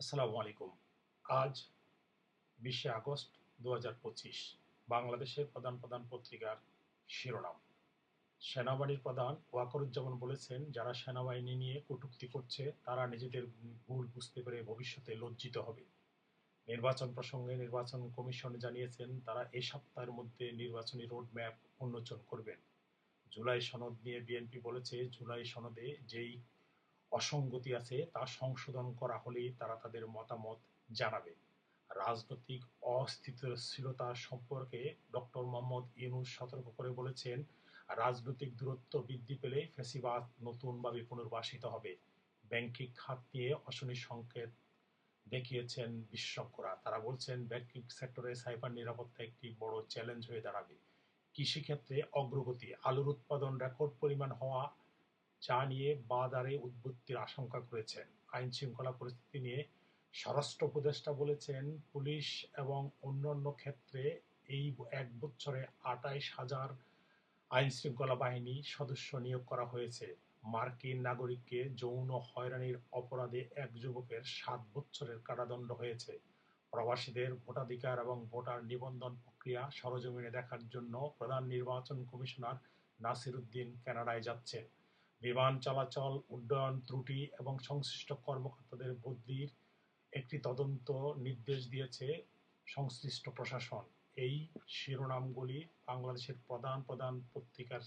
আসসালামু আলাইকুম। আজ বিশে আগস্ট দু হাজার পঁচিশ, বাংলাদেশের প্রধান প্রধান পত্রিকার শিরোনাম। সেনাবাহিনীর প্রধান ওয়াকরুজ্জামান বলেছেন, যারা সেনাবাহিনী নিয়ে কটুক্তি করছে, তারা নিজেদের ভুল বুঝতে পেরে ভবিষ্যতে লজ্জিত হবে। নির্বাচন প্রসঙ্গে নির্বাচন কমিশন জানিয়েছেন, তারা এ সপ্তাহের মধ্যে নির্বাচনী রোডম্যাপ উন্মোচন করবেন। জুলাই সনদ নিয়ে বিএনপি বলেছে, জুলাই সনদে যেই অসঙ্গতি আছে, তা সংশোধন করা হলেই তারা তাদের মতামত জানাবে। রাজনৈতিক অস্থিতিশীলতা সম্পর্কে ডক্টর মোহাম্মদ ইউনুস সতর্ক করে বলেছেন, রাজনৈতিক দূরত্ব বৃদ্ধি পেলে ফেসিবাদ নতুনভাবে পুনর্বাসিত হবে। ব্যাংকিং খাত নিয়ে অশনি সংকেত দেখিয়েছেন বিশেষজ্ঞরা। তারা বলছেন, ব্যাংকিং সেক্টরে সাইবার নিরাপত্তা একটি বড় চ্যালেঞ্জ হয়ে দাঁড়াবে। কৃষিক্ষেত্রে অগ্রগতি, আলুর উৎপাদন রেকর্ড পরিমাণ হওয়া যা নিয়ে বাজারে উদ্বুত্তির আশঙ্কা করেছেন। আইন শৃঙ্খলা পরিস্থিতি নিয়ে স্বরাষ্ট্র উপদেষ্টা বলেছেন, পুলিশ এবং অন্যান্য ক্ষেত্রে এই এক বছরে আটাইশ হাজার আইন শৃঙ্খলা বাহিনী সদস্য নিয়োগ করা হয়েছে। মার্কিন নাগরিককে যৌন হয়রানির অপরাধে এক যুবকের সাত বছরের কারাদণ্ড হয়েছে। প্রবাসীদের ভোটাধিকার এবং ভোটার নিবন্ধন প্রক্রিয়া সরজমিনে দেখার জন্য প্রধান নির্বাচন কমিশনার নাসির উদ্দিন কানাডায় যাচ্ছেন। বিমান চলাচল, উড্ডয়ন ত্রুটি এবং সংশ্লিষ্ট কর্মকর্তাদের বদলির একটি তদন্ত নির্দেশ দিয়েছে সংশ্লিষ্ট প্রশাসন। এই শিরোনামগুলি বাংলাদেশের প্রধান প্রধান পত্রিকার